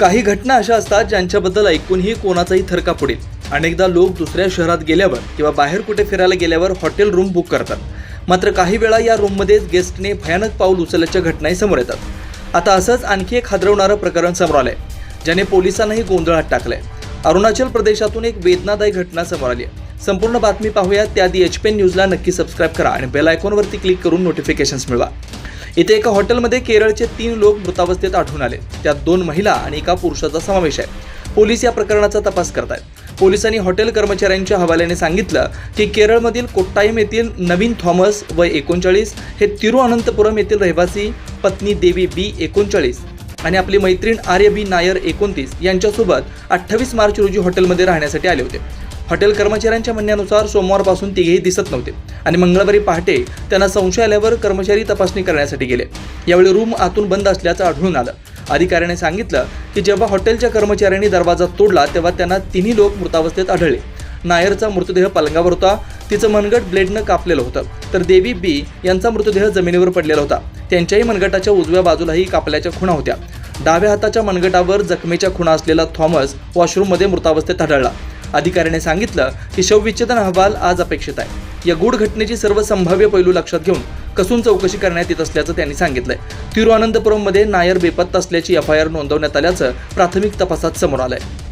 काही घटना अशा असतात ज्यांच्याबद्दल ऐकूनही कोणाचाही थरका पुढेल अनेकदा लोक दुसऱ्या शहरात गेल्यावर किंवा बाहेर कुठे फिरायला गेल्यावर हॉटेल रूम बुक करतात. मात्र काही वेळा या रूममध्येच गेस्टने भयानक पाऊल उचलल्याच्या घटनाही समोर येतात. आता असंच आणखी एक हादरवणारं प्रकरण समोर आलंय ज्याने पोलिसांनाही गोंधळात टाकलंय. अरुणाचल प्रदेशातून एक वेदनादायी घटना समोर आली आहे. संपूर्ण बातमी पाहूया. त्याआधी एच पी न्यूजला नक्की सबस्क्राईब करा आणि बेल आयकॉनवरती क्लिक करून नोटिफिकेशन्स मिळवा. इथे एका हॉटेलमध्ये केरळचे तीन लोक मृतावस्थेत आढळून आले. त्यात दोन महिला आणि एका पुरुषाचा समावेश आहे. पोलीस या प्रकरणाचा तपास करत आहेत पोलिसांनी हॉटेल कर्मचाऱ्यांच्या हवाल्याने सांगितलं की केरळमधील कोट्टायम येथील नवीन थॉमस वय एकोणचाळीस हे तिरुअनंतपुरम येथील रहिवासी पत्नी देवी बी एकोणचाळीस आणि आपली मैत्रीण आर्य बी नायर एकोणतीस यांच्यासोबत अठ्ठावीस मार्च रोजी हॉटेलमध्ये राहण्यासाठी आले होते. हॉटेल कर्मचाऱ्यांच्या म्हणण्यानुसार सोमवारपासून तिघेही दिसत नव्हते आणि मंगळवारी पहाटे त्यांना संशय आल्यावर कर्मचारी तपासणी करण्यासाठी गेले. यावेळी रूम आतून बंद असल्याचं आढळून आलं. अधिकाऱ्याने सांगितलं की जेव्हा हॉटेलच्या कर्मचाऱ्यांनी दरवाजा तोडला तेव्हा त्यांना तिन्ही लोक मृतावस्थेत आढळले. नायरचा मृतदेह पलंगावर होता. तिचं मनगट ब्लेडनं कापलेलं होतं. तर देवी बी यांचा मृतदेह जमिनीवर पडलेला होता. त्यांच्याही मनगटाच्या उजव्या बाजूलाही कापल्याच्या खुणा होत्या. डाव्या हाताच्या मनगटावर जखमेच्या खुणा असलेला थॉमस वॉशरूममध्ये मृतावस्थेत आढळला. अधिकाऱ्याने सांगितलं की शवविच्छेदन अहवाल आज अपेक्षित आहे. या गूढ घटनेची सर्व संभाव्य पैलू लक्षात घेऊन कसून चौकशी करण्यात येत असल्याचं त्यांनी सांगितलंय. तिरुअनंतपुरममध्ये नायर बेपत्ता असल्याची एफ आय आर नोंदवण्यात आल्याचं प्राथमिक तपासात समोर आलंय.